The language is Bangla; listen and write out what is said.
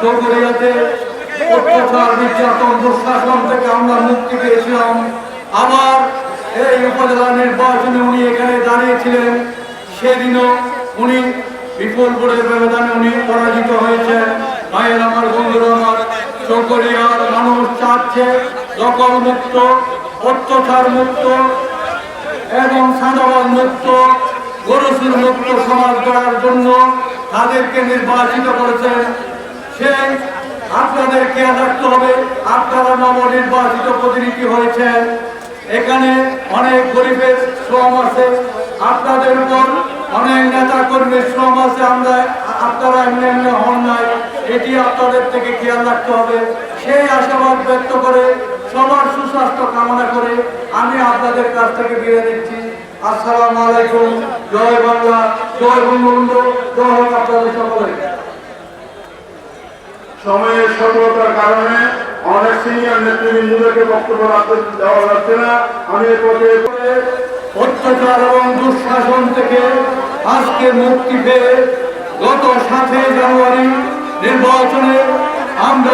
চৌধুরীয়াতে আমরা বন্ধুরা আমার মানুষ চাচ্ছে দখল মুক্ত অত্যাচার এবং সাদাবাদ মুক্ত মুক্ত সমাজ গড়ার জন্য তাদেরকে নির্বাচিত করেছেন। সেই আপনাদের খেয়াল রাখতে হবে। আপনারা নবনির্বাচিত প্রতিনিধি হয়েছেন। এখানে অনেক গরিবের শ্রম আছে। আপনাদের উপর অনেক নেতা কর্মীর শ্রম আছে। আমরা, আপনারা এমনি এমনি হন নাই। এটি আপনাদের থেকে খেয়াল রাখতে হবে। সেই আশাবাদ ব্যক্ত করে সবার সুস্বাস্থ্য কামনা করে আমি আপনাদের কাছ থেকে বিদায় নিচ্ছি। আসসালামু আলাইকুম। জয় বাংলা, জয় বঙ্গবন্ধু। জয় সময়ের সফলতার কারণে অনেক সিনিয়র নেতৃবৃন্দদেরকে বক্তব্য রাখতে দেওয়া যাচ্ছে না। আমি এ পথে অত্যাচার এবং দুঃশাসন থেকে আজকে মুক্তি পেয়ে গত সাতই জানুয়ারি নির্বাচনে আমরা